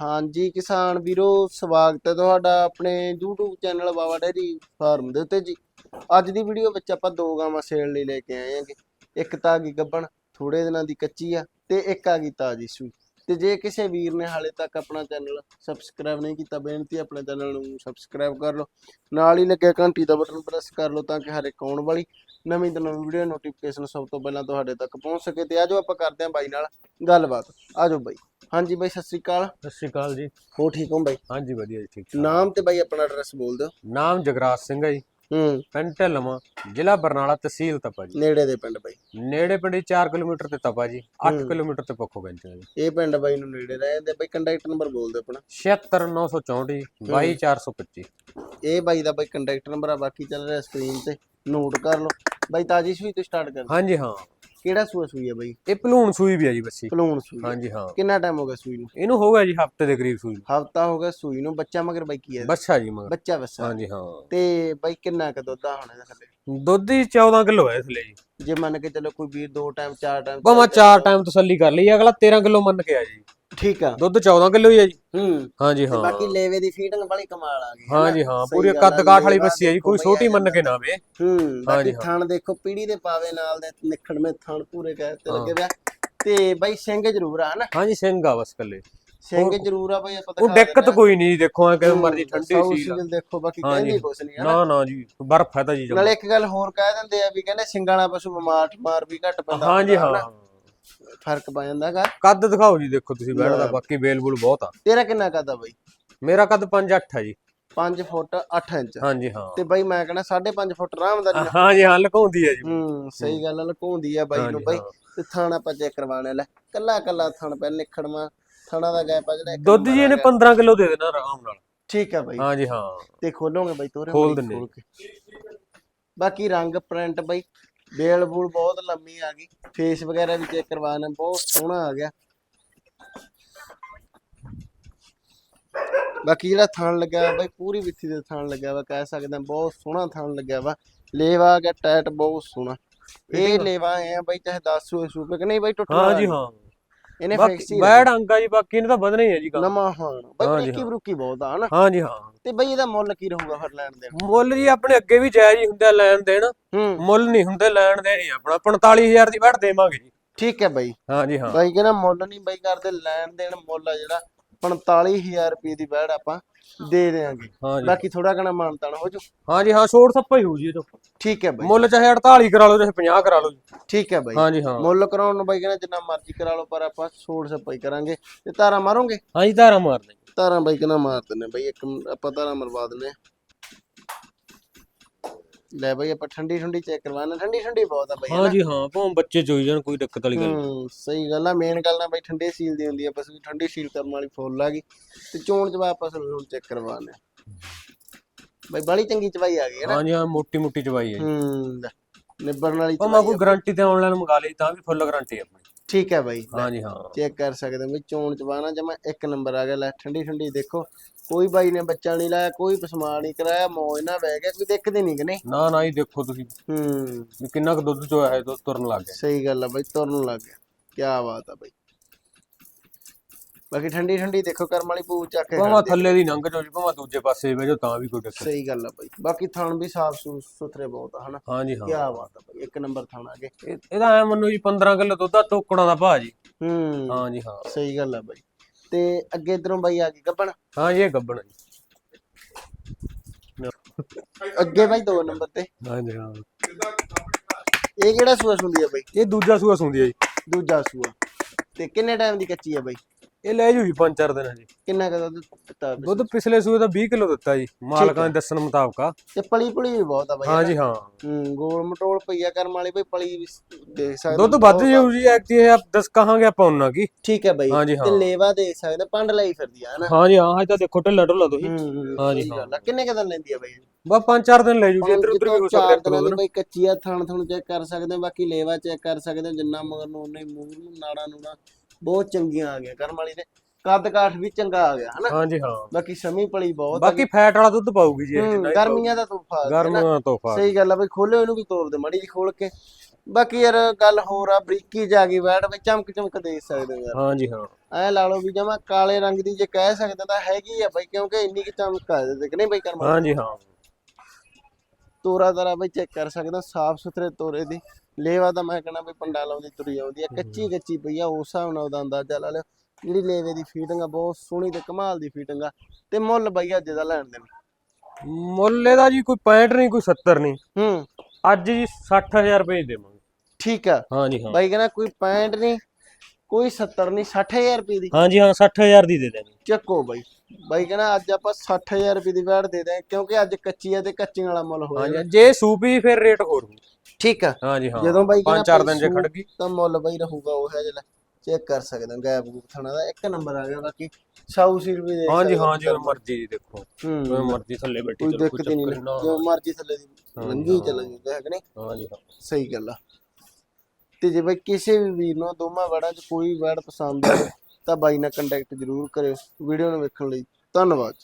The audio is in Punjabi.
ਹਾਂਜੀ, ਕਿਸਾਨ ਵੀਰੋ, ਸਵਾਗਤ ਹੈ ਤੁਹਾਡਾ ਆਪਣੇ YouTube channel Baba dairy farm ਦੇ ਉੱਤੇ ਜੀ। ਅੱਜ ਦੀ ਵੀਡੀਓ ਵਿੱਚ ਆਪਾਂ ਦੋ ਗਾਵਾਂ ਸੇਲ ਲਈ ਲੈ ਕੇ ਆਏ ਹਾਂਗੇ। ਇੱਕ ਤਾਂ ਆ ਗਈ ਗੱਬਣ ਥੋੜੇ ਦਿਨਾਂ ਦੀ ਕੱਚੀ ਆ ਤੇ ਇੱਕ ਆ ਗਈ ਤਾਜੀ ਸੂਈ। ਤੇ ਜੇ ਕਿਸੇ ਵੀਰ ਨੇ ਹਾਲੇ ਤੱਕ ਆਪਣਾ ਚੈਨਲ ਸਬਸਕ੍ਰਾਈਬ ਨਹੀਂ ਕੀਤਾ, ਬੇਨਤੀ ਆਪਣੇ ਚੈਨਲ ਨੂੰ ਸਬਸਕ੍ਰਾਈਬ ਕਰ ਲਓ। ਨਾਲ ਹੀ ਲੱਗਿਆ ਘੰਟੀ ਦਾ ਬਟਨ ਪ੍ਰੈਸ ਕਰ ਲਓ ਤਾਂ ਕਿ ਹਰ ਇੱਕ ਆਉਣ ਵਾਲੀ ਨਵੀਂ ਤੋਂ ਨਵੀਂ ਵੀਡੀਓ ਨੋਟੀਫਿਕੇਸ਼ਨ ਸਭ ਤੋਂ ਪਹਿਲਾਂ ਤੁਹਾਡੇ ਤੱਕ ਪਹੁੰਚ ਸਕੇ। ਤੇ ਆਜੋ ਆਪਾਂ ਕਰਦੇ ਹਾਂ ਬਾਈ ਨਾਲ ਗੱਲਬਾਤ। ਆਜੋ ਬਾਈ। ਹਾਂਜੀ ਬਾਈ ਸਤਿ ਸ੍ਰੀ ਅਕਾਲ। ਸਤਿ ਸ਼੍ਰੀ ਅਕਾਲ ਜੀ। ਹੋ ਠੀਕ ਹੋ ਬਾਈ? ਹਾਂਜੀ ਵਧੀਆ ਜੀ ਠੀਕ ਠਾਕ। ਨਾਮ ਤੇ ਬਾਈ ਆਪਣਾ ਐਡਰੈਸ ਬੋਲ ਦਿਓ। ਨਾਮ ਜਗਰਾਜ ਸਿੰਘ ਹੈ ਜੀ। ਹੂੰ। ਪਿੰਡ ਢਲਵਾਂ ਜ਼ਿਲ੍ਹਾ ਬਰਨਾਲਾ ਤਹਿਸੀਲ ਤਪਾ ਜੀ। ਨੇੜੇ ਦੇ ਪਿੰਡ ਬਾਈ। ਨੇੜੇ ਪਿੰਡੀ 4 ਕਿਲੋਮੀਟਰ ਤੇ ਤਪਾ ਜੀ 8 ਹੂੰ। ਕਿਲੋਮੀਟਰ ਤੇ ਪੱਖੋ ਹੈ ਜੀ। ਇਹ ਪਿੰਡ ਬਾਈ ਨੂੰ ਨੇੜੇ ਰਹਿੰਦੇ ਬਾਈ ਕੰਟੈਕਟ ਨੰਬਰ ਬੋਲ ਦਿਓ ਆਪਣਾ। 76964 ਜੀ 22425 ਇਹ ਬਾਈ ਦਾ ਬਾਈ ਕੰਟੈਕਟ ਨੰਬਰ ਆ ਬਾਕੀ ਚੱਲ ਰਿਹਾ ਸਕਰੀਨ ਤੇ। ਨੋਟ ਕਰ ਲਓ। ਬਾਈ ਤਾਜੀ ਸੂਈ ਤੋਂ ਸਟਾਰਟ ਕਰ ਹਾਂਜੀ ਹਾਂ। ਕਿਹੜਾ ਸੂਆ ਸੂਈ ਹੈ ਬਾਈ? ਇਹ ਭਲੂਣ ਸੂਈ ਵੀ ਹੈ ਜੀ ਬੱਸੀ। ਭਲੂਣ ਸੂਈ। ਹਾਂਜੀ ਹਾਂ। ਕਿੰਨਾ ਟਾਈਮ ਹੋ ਗਿਆ ਸੂਈ ਨੂੰ? ਇਹਨੂੰ ਹੋ ਗਿਆ ਜੀ ਹਫ਼ਤੇ ਦੇ ਕਰੀਬ ਸੂਈ। ਹਫਤਾ ਹੋ ਗਿਆ ਸੂਈ ਨੂੰ ਬੱਚਾ ਮਗਰ ਬਾਈ ਕੀ ਹੈ ਬੱਛਾ ਜੀ ਮਗਰ। ਬੱਚਾ ਬੱਸਾ ਹਾਂਜੀ ਹਾਂ। ਤੇ ਬਾਈ ਕਿੰਨਾ ਕ ਦੁੱਧ ਆ ਹੁਣ ਇਹਦਾ ਥੱਲੇ? ਦੁੱਧ ਹੀ 14 ਕਿਲੋ ਹੈ ਲਈ ਜੀ। ਜੇ ਮੰਨ ਕੇ ਚੱਲੋ ਕੋਈ ਵੀਰ ਦੋ ਟਾਈਮ ਚਾਰ ਟਾਈਮ ਭਾਵੇਂ ਚਾਰ ਟਾਈਮ ਤਸੱਲੀ ਕਰ ਲਈ ਅਗਲਾ 13 ਕਿਲੋ ਮੰਨ ਕੇ ਆ ਜੀ। ਠੀਕ ਆ। ਦੁੱਧ 14 ਕਿਲੋ ਹੀ ਹੈ ਜੀ। ਹੂੰ। ਹਾਂਜੀ ਹਾਂ। ਬਾਕੀ ਲੇਵੇ ਦੀ ਫੀਡਿੰਗ ਬੜੀ ਕਮਾਲ ਆ ਗਈ। ਹਾਂਜੀ ਨਾ? ਹਾਂ। ਪੂਰੀ ਆ, ਕੱਦ ਕਾਠ ਵਾਲੀ ਬੱਸੀ ਹੈ ਜੀ ਕੋਈ ਛੋਟੀ ਮੰਨ ਕੇ ਨਾ ਆਵੇ। ਹੂੰ ਹਾਂਜੀ। ਥਣ ਦੇਖੋ ਪੀੜੀ ਦੇ ਪਾਵੇ ਨਾਲ ਦੇ ਨਿਖੜਵੇਂ ਥਣ ਪੂਰੇ ਕਹਿ ਤੇ। ਲੱਗੇ ਵਿਆ ਤੇ ਬਾਈ ਸਿੰਘ ਜ਼ਰੂਰ ਆ ਹਨਾ? ਹਾਂਜੀ ਸਿੰਘ ਆ ਬਸ ਕੱਲੇ ਸਿੰਘ ਜ਼ਰੂਰ ਆ ਬਾਈ ਉਹ ਦਿੱਕਤ ਕੋਈ ਨਹੀਂ ਦੇਖੋ ਕਿਵੇਂ ਹੂੰ, ਮਰਜ਼ੀ ਠੰਡੀ ਸੀ ਦੇਖੋ ਬਾਕੀ। ਕਹਿੰਦੀ ਕੁਛ ਨਹੀਂ ਨਾ ਨਾ ਜੀ ਬਰਫ਼ ਹੈ ਤਾਂ ਜੀ। ਨਾਲੇ ਇੱਕ ਗੱਲ ਹੋਰ ਕਹਿ ਦਿੰਦੇ ਆ ਵੀ ਕਹਿੰਦੇ ਸਿੰਘਾਂ ਵਾਲਾ ਪਸ਼ੂ ਬਿਮਾਰ ਠਮਾਰ ਵੀ ਘੱਟ ਪੈਂਦਾ ਹਾਂਜੀ ਹਾਂ। ਫ਼ਰਕ ਪਾ ਜਾਂਦਾ ਹੈਗਾ। ਕੱਦ ਦਿਖਾਓ ਜੀ ਦੇਖੋ ਤੁਸੀਂ ਬੈਠਦਾ ਲੈ। ਬਾਕੀ ਬੇਲ ਬੁਲ ਬਹੁਤ ਆ। ਤੇਰਾ ਕਿੰਨਾ ਕਦਾ ਬਾਈ? ਮੇਰਾ ਕੱਦ 5'8 ਹੈ ਜੀ। 5 ਫੁੱਟ 8 ਇੰਚ। ਹਾਂਜੀ ਹਾਂ। ਤੇ ਬਾਈ ਮੈਂ ਕਹਿੰਦਾ 5.5 ਫੁੱਟ ਆਰਾਮਦਾਰੀ ਨਾਲ ਹਾਂਜੀ ਹਾਂ ਲਕਾਉਂਦੀ ਹੈ ਜੀ। ਹੂੰ ਸਹੀ ਗੱਲ ਆ ਲਕੋਂਦੀ ਆ ਬਾਈ ਨੂੰ ਬਾਈ। ਹਾਂ। ਤੇ ਥਾਣਾ ਆਪਾਂ ਚੈੱਕ ਕਰਵਾਣੇ ਲੈ ਕੱਲਾ ਕੱਲਾ ਥਣ ਪੈ ਨਿਖੜਵਾ। ਥਾਣਾ ਦਾ ਗੈਪ ਆ ਜਿਹੜਾ ਦੁੱਧ ਜੀ ਇਹਨੇ ਹੈਗਾ। 15 ਕਿਲੋ ਦੇ ਦੇਣਾ ਆਰਾਮ ਨਾਲ। ਠੀਕ ਆ ਬਾਈ। ਹਾਂਜੀ ਹਾਂ। ਤੇ ਖੋਲੋਗੇ ਬਾਈ ਤੋਰੇ ਖੋਲ ਦਿੰਨੇ। ਬਾਕੀ ਰੰਗ ਪ੍ਰਿੰਟ ਬਾਈ। ਬੇਲ ਬੂਲ ਬਹੁਤ ਲੰਮੀ ਆ ਗਈ। ਫੇਸ ਵਗੈਰਾ ਵੀ ਚੈੱਕ ਕਰਵਾਣਾ ਬਹੁਤ ਸੋਹਣਾ ਆ ਗਿਆ। ਬਾਕੀ ਜਿਹੜਾ ਥਣ ਲੱਗਿਆ ਵਾ ਬਾਈ ਪੂਰੀ ਵਿੱਥੀ ਦੇ ਥਣ ਲੱਗਿਆ ਵਾ ਕਹਿ ਸਕਦੇ ਹਾਂ ਬਹੁਤ ਸੋਹਣਾ ਥਣ ਲੱਗਿਆ ਵਾ। ਲੇਵਾ ਗਿਆ ਟਾਈਟ ਬਹੁਤ ਸੋਹਣਾ। ਇਹ ਲੇਵਾ ਆਏ ਆ ਬਾਈ ਚਾਹੇ 10 ਸੂਏ ਸੂਪੇ ਕਿ ਨਹੀਂ ਬਾਈ ਟੁੱਟਣਾ ਹਾਂਜੀ ਹਾਂ। ਇਹਨੇ ਫੈਕਸੀ ਬੈੜ ਅੰਗਾ ਜੀ ਬਾਕੀ ਇਹਨੇ ਤਾਂ ਵਧਣਾ ਹੀ ਹੈ ਜੀ ਕੰਮ। ਨਵਾਂ ਹਾਣ ਬਾਈ ਹਾਂਜੀ, ਬਰੀਕੀ ਹਾਂ। ਬਹੁਤ ਆ ਹਨਾ? ਹਾਂਜੀ ਹਾਂ। ਤੇ ਬਾਈ ਇਹਦਾ ਮੁੱਲ ਕੀ ਰਹੂਗਾ ਫਿਰ ਲੈਣ ਦੇਣ? ਮੁੱਲ ਜੀ ਆਪਣੇ ਅੱਗੇ ਵੀ ਜਾਇਜ਼ ਹੀ ਹੁੰਦਾ ਲੈਣ ਦੇਣ। ਹੂੰ। ਮੁੱਲ ਨਹੀਂ ਹੁੰਦੇ ਲੈਣ ਦੇਣ ਹੀ ਆਪਣਾ 45000 ਦੀ ਵੜ ਦੇਵਾਂਗੇ ਜੀ। ਠੀਕ ਹੈ ਬਾਈ। ਹਾਂਜੀ ਹਾਂ। ਬਾਈ ਕਹਿੰਦਾ ਮੁੱਲ ਨਹੀਂ ਬਾਈ ਕਰਦੇ ਲੈਣ ਦੇਣ ਮੁੱਲ ਆ ਜਿਹੜਾ। 45000 ਰੁਪਏ ਦੀ ਬੈੜ ਆਪਾਂ ਦੇ ਦੇਾਂਗੇ ਹਾਂਜੀ ਬਾਕੀ ਥੋੜਾ ਘਣਾ ਮਾਨਤਾਨ ਹੋ ਜੂ। ਹਾਂਜੀ ਹਾਂ ਛੋੜ ਸੱਪਾ ਹੀ ਹੋਊ ਜੀ ਇਹ ਤੋਂ। ਠੀਕ ਹੈ ਬਾਈ। ਮੁੱਲ ਚਾਹੇ 48 ਕਰਾ ਲਓ ਚਾਹੇ 50 ਕਰਾ ਲਓ ਜੀ। ਠੀਕ ਹੈ ਬਾਈ। ਹਾਂਜੀ ਹਾਂ। ਮੁੱਲ ਕਰਾਉਣ ਨੂੰ ਬਾਈ ਕਹਿੰਦਾ ਜਿੰਨਾ ਮਰਜ਼ੀ ਕਰਾ ਲਓ ਪਰ ਆਪਾਂ ਛੋੜ ਸਪਾਈ ਕਰਾਂਗੇ। ਤੇ ਧਾਰਾ ਮਾਰੋਗੇ? ਹਾਂਜੀ ਧਾਰਾ ਮਾਰਦੇ ਧਾਰਾ ਬਾਈ ਕਹਿੰਦਾ ਮਾਰ ਦਿੰਨੇ ਬਾਈ। ਇੱਕ ਮਿੰਟ ਆਪਾਂ ਧਾਰਾ ਮਰਵਾ ਦਿੰਨੇ। ਲੈ ਬਾਈ ਆਪਾਂ ਠੰਡੀ ਠੰਡੀ ਚੈੱਕ ਕਰਵਾਣਾ ਠੰਡੀ ਠੰਡੀ ਬਹੁਤ ਆ ਬਾਈ ਹਨਾ? ਹਾਂਜੀ ਹਾਂ ਭਾਵੇਂ ਬੱਚੇ ਚੋਈ ਜਾਣ ਕੋਈ ਦਿੱਕਤ ਵਾਲੀ ਗੱਲ ਨਹੀਂ। ਹੂੰ ਸਹੀ ਗੱਲ ਆ। ਮੇਨ ਗੱਲ ਨਾ ਬਾਈ ਠੰਡੇ ਸੀਲ ਦੀ ਹੁੰਦੀ ਆ ਬਸ ਵੀ ਠੰਡੀ ਸੀਲ ਕਰਨ ਵਾਲੀ ਫੁੱਲ ਆ ਗਈ। ਤੇ ਚੋਣ ਜਵਾ ਆਪਾਂ ਹੁਣ ਚੈੱਕ ਕਰਵਾਣੇ ਬਾਈ ਬੜੀ ਚੰਗੀ ਚਵਾਈ ਆ ਗਈ ਹੈ ਨਾ? ਹਾਂਜੀ ਹਾਂ ਮੋਟੀ ਮੋਟੀ ਚਵਾਈ ਹੈ ਜੀ। ਹੂੰ ਨਿਬੜਨ ਵਾਲੀ ਭਾਵੇਂ ਚਵਾਈ ਕੋਈ। ਗਾਰੰਟੀ ਤੇ ਆਨਲਾਈਨ ਮੰਗਾ ਲਈ ਤਾਂ ਵੀ ਫੁੱਲ ਗਾਰੰਟੀ ਆਪਣੀ। ਠੀਕ ਹੈ ਬਾਈ ਹਾਂਜੀ ਹਾਂ ਚੈੱਕ ਕਰ ਸਕਦੇ ਹੋ ਵੀ ਚੋਣ ਚਵਾਣਾ ਜਮਾ ਇੱਕ ਨੰਬਰ ਆ ਗਿਆ। ਲੈ ਠੰਡੀ ਠੰਡੀ ਦੇਖੋ। ਕੋਈ ਬਾਈ ਨੇ ਬੱਚਾ ਨਹੀਂ ਲਾਇਆ ਕੋਈ ਪਸਮਾ ਨਹੀਂ ਕਰਾਇਆ ਮੌਜ ਨਾ ਬਹਿ ਗਿਆ ਕੋਈ ਦੇਖਦੇ ਨਹੀਂ ਕਿ ਨਹੀਂ? ਨਾ ਨਾ ਹੀ ਦੇਖੋ ਤੁਸੀਂ। ਹੂੰ। ਵੀ ਕਿੰਨਾ ਕੁ ਦੁੱਧ ਚੋਇਆ ਹੈ ਤੁਰਨ ਲੱਗ ਗਿਆ। ਸਹੀ ਗੱਲ ਆ ਬਾਈ ਤੁਰਨ ਲੱਗ ਗਿਆ। ਕੀ ਬਾਤ ਆ ਬਾਈ। ਬਾਕੀ ਠੰਡੀ ਠੰਡੀ ਦੇਖੋ ਕਰਮ ਵਾਲੀ ਪੂ ਚੱਕ ਕੇ ਭਾਵੇਂ। ਥੱਲੇ ਦੀ ਜਾਓ ਜੀ ਭਾਵੇਂ ਦੂਜੇ ਪਾਸੇ ਬਹਿ ਜਾਓ ਤਾਂ ਵੀ ਕੋਈ ਦਿੱਕਤ ਸਹੀ ਗੱਲ ਆ ਬਾਈ। ਬਾਕੀ ਥਣ ਵੀ ਸਾਫ਼ ਸੁਥਰੇ ਬਹੁਤ ਆ ਹਨਾ? ਹਾਂਜੀ ਕੀ ਹਾਂ ਬਾਤ ਆ ਬਾਈ ਇੱਕ ਨੰਬਰ ਥਣ ਆ ਇਹ- ਇਹਦਾ ਐ ਮੰਨੋ ਜੀ 15 ਕਿਲੋ ਦੁੱਧ ਆ ਟੋਕੜਾਂ ਦਾ ਭਾਅ ਜੀ। ਹੂੰ। ਹਾਂਜੀ ਹਾਂ। ਸਹੀ ਗੱਲ ਆ ਬਾਈ। ਤੇ ਅੱਗੇ ਇਧਰੋਂ ਬਾਈ ਆ ਗਈ ਗੱਬਣ। ਹਾਂਜੀ ਇਹ ਗੱਬਣ ਜੀ। ਅੱਗੇ ਬਾਈ ਦੋ ਨੰਬਰ ਤੇ। ਹਾਂਜੀ ਹਾਂ। ਇਹ ਕਿਹੜਾ ਸੂਆ ਸੁੰਦੀ ਆ ਬਾਈ? ਇਹ ਦੂਜਾ ਸੂਆ ਸੁੰਦੀ ਹੈ ਜੀ। ਦੂਜਾ ਸੂਆ। ਤੇ ਕਿੰਨੇ ਟਾਈਮ ਦੀ ਕੱਚੀ ਆ ਬਾਈ? ਇਹ ਲੈ ਜੂ ਜੀ ਪੰਜ ਚਾਰ ਦਿਨ ਜੀ ਕਿੰਨਾ ਕਦਾ ਦਿੱਤਾ? ਦੁੱਧ ਪਿਛਲੇ ਸੂਏ ਦਾ 20 ਕਿਲੋ ਦਿੱਤਾ ਜੀ ਮਾਲਕਾਂ ਦੇ ਦੱਸਣ ਮੁਤਾਬਕ ਆ। ਤੇ ਪਲੀ ਪੁਲੀ ਵੀ ਬਹੁਤ ਆ ਬਾਈ ਹਾਂ ਹੂੰ। ਗੋਲ ਮਟੋਲ ਪਈਆ ਕਰਮ ਵਾਲੀ ਬਈ ਪਲੀ ਵੀ ਦੇਖ ਸਕਦੇ ਦੁੱਧ ਹੋ, ਵੱਧ ਬਹੁਤ। ਜਾਊ ਜੀ ਐਕਟੀ ਇਹ ਆਪ ਦੱਸ ਕਹਾਂਗੇ ਆਪਾਂ ਉਹਨਾਂ ਕੀ। ਠੀਕ ਹੈ ਬਾਈ ਤੇ ਹਾਂ। ਲੇਵਾ ਦੇਖ ਸਕਦੇ ਪੰਡ ਲਈ ਫਿਰਦੀ ਆ ਹਨਾ? ਹਾਂਜੀ ਹਾਂ ਹਜੇ ਤਾਂ ਦੇਖੋ ਢਿੱਲਾ ਢੁੱਲਾ ਤੁਸੀਂ। ਹੂੰ ਹੂੰ ਸਹੀ ਹਾਂ। ਕਿੰਨੇ ਕਦਨ ਲੈਂਦੀ ਆ ਬਾਈ? ਬਸ ਪੰਜ ਚਾਰ ਦਿਨ ਲੈ ਜੂ ਜੀ ਇੱਧਰ ਉੱਧਰ ਵੀ ਹੋ ਚਾਰ ਸਕਦਾ ਇੱਕ ਦਿਨਾਂ ਦੋ ਦੀ ਦਿਨ ਬਈ ਕੱਚੀ ਆ ਥਣ ਥਣ ਚੈੱਕ ਕਰ ਸਕਦੇ ਹੋ ਬਾਕੀ ਲੇਵਾ ਚੈੱਕ ਕਰ ਸਕਦੇ ਹੋ ਜਿੰਨਾ ਮਗਰ ਨੂੰ ਉਹਨੇ ਮੂੰਹ ਨੂੰ ਨਾੜਾ ਨੂੜਾ। ਬਹੁਤ ਚੰਗੀਆਂ ਆ ਗਈਆਂ ਕਰਮ ਵਾਲੀ ਦੇ ਕੱਦ ਕਾਠ ਵੀ ਚੰਗਾ ਆ ਗਿਆ ਹਨਾ? ਹਾਂਜੀ ਹਾਂ। ਬਾਕੀ ਸਮੀ ਪਲੀ ਬਹੁਤ ਬਾਕੀ ਫੈਟ ਵਾਲਾ ਦੁੱਧ ਪਾਊਗੀ ਜੀ ਇਹ ਜਿੰਨਾ ਗਰਮੀਆਂ ਦਾ ਤੂਫਾ ਆ ਗਿਆ ਨਾ। ਗਰਮੀਆਂ ਤੋਂ ਫਾ ਸਹੀ ਗੱਲ ਆ ਬਈ ਖੋਲਿਓ ਇਹਨੂੰ ਵੀ ਤੋੜ ਦੇ ਮੜੀ ਜੀ ਖੋਲ ਕੇ। ਬਾਕੀ ਯਾਰ ਗੱਲ ਹੋਰ ਆ ਬਰੀਕੀ ਜਾ ਗਈ ਬੈਠ ਬਈ ਚਮਕ ਚਮਕ ਦੇ ਸਕਦੇ ਹੋ ਯਾਰ। ਹਾਂਜੀ ਹਾਂ। ਐ ਲਾ ਲਓ ਵੀ ਜਮਾ ਕਾਲੇ ਰੰਗ ਦੀ ਜੇ ਕਹਿ ਸਕਦੇ ਤਾਂ ਹੈਗੀ ਆ ਬਈ ਕਿਉਂਕਿ ਇੰਨੀ ਕਿ ਚਮਕ ਆ ਜਾਂਦੀ ਕਿ ਨਹੀਂ ਬਈ ਕਰਮਾ ਹਾਂਜੀ ਹਾਂ। ਤੋਰਾ ਤਰਾ ਬਈ ਚੈੱਕ ਕਰ ਸਕਦਾ ਸਾਫ਼ ਸੁਥਰੇ ਤੋਰੇ ਦੀ। ਲੇਵਾ ਤਾਂ ਮੈਂ ਕਹਣਾ ਵੀ ਪੰਡਾ ਲਾਉਂਦੀ ਤੁਰੀ ਆਉਂਦੀ ਆ। ਕੱਚੀ ਕੱਚੀ ਪਈ ਆ ਉਸ ਹਿਸਾਬ ਨਾਲ ਉਹਦਾ ਅੰਦਾਜ਼ਾ ਲਾ ਲਿਓ। ਜਿਹੜੀ ਲੇਵੇ ਦੀ ਫੀਟਿੰਗ ਆ ਬਹੁਤ ਸੋਹਣੀ ਤੇ ਕਮਾਲ ਦੀ ਫੀਟਿੰਗ ਆ। ਤੇ ਮੁੱਲ ਬਈ ਅੱਜ ਦਾ ਲੈਣ ਦੇਣ। ਮੁੱਲ ਇਹਦਾ ਜੀ ਕੋਈ 65 ਨਹੀਂ ਕੋਈ 70 ਨਹੀਂ। ਹੂੰ। ਅੱਜ ਜੀ 60000 ਰੁਪਏ ਹੀ ਦੇਵਾਂਗੇ। ਠੀਕ ਆ। ਹਾਂਜੀ ਹਾਂ। ਬਾਈ ਕਹਿੰਦਾ ਕੋਈ 65 ਨਹੀਂ ਕੋਈ 70 ਨਹੀਂ 60000 ਰੁਪਏ ਦੀ। ਹਾਂਜੀ ਹਾਂ 60000 ਦੀ ਦੇ ਦੇਣੀ। ਚੱਕੋ ਬਾਈ। ਬਾਈ ਕਹਿੰਦਾ ਅੱਜ ਆਪਾਂ 60000 ਰੁਪਏ ਦੀ ਵੈਟ ਦੇ ਦੇ ਕਿਉਂਕਿ ਅੱਜ ਕੱਚੀ ਆ ਤੇ ਕੱਚੀਆਂ ਵਾਲਾ ਮੁੱਲ ਹੋਇਆ ਹਾਂਜੀ ਜੇ ਸੂਪੀ ਫਿਰ ਰੇਟ ਹੋਰ ਹੋਊ। ਠੀਕ ਆ। ਹਾਂਜੀ ਹਾਂ। ਜਦੋਂ ਬਾਈ ਪੰਜ ਚਾਰ ਦਿਨ ਜੇ ਖੜ ਗਈ। ਤਾਂ ਮੁੱਲ ਬਾਈ ਰਹੂਗਾ ਉਹ ਹੈ ਜਿਹੜਾ ਚੈੱਕ ਕਰ ਸਕਦੇ ਹੋ ਗੈਪ ਗੂਪ ਥਣਾ ਦਾ ਇੱਕ ਨੰਬਰ ਆ ਗਿਆ ਬਾਕੀ ਸਾਊ ਸੀਰ ਵੀ ਦੇਖ ਹਾਂਜੀ ਹੋ। ਹਾਂ ਜਿਵੇਂ ਮਰਜ਼ੀ ਜੀ ਦੇਖੋ। ਹੂੰ। ਜਿਵੇਂ ਮਰਜ਼ੀ ਥੱਲੇ ਬੈਠੀ ਕੋਈ ਚਲੋ ਦਿੱਕਤ ਹੀ ਨਹੀਂ ਚੱਕਰ ਨਾ। ਜੋ ਮਰਜ਼ੀ ਥੱਲੇ ਦੀ ਲੰਗੀ ਚੱਲਣੀ ਹੈ। ਕਿ ਨਹੀਂ? ਹਾਂਜੀ ਹਾਂ। ਸਹੀ ਗੱਲ ਆ। ਤੇ ਜੇ ਬਾਈ ਕਿਸੇ ਵੀ ਵੀਰ ਨੂੰ ਦੋਵਾਂ ਵੜਾਂ 'ਚ ਕੋਈ ਵੜ ਪਸੰਦ ਆਵੇ ਤਾਂ ਬਾਈ ਨਾਲ ਕੰਟੈਕਟ ਜ਼ਰੂਰ ਕਰਿਓ। ਵੀਡੀਓ ਨੂੰ ਵੇਖਣ ਲਈ ਧੰਨਵਾਦ।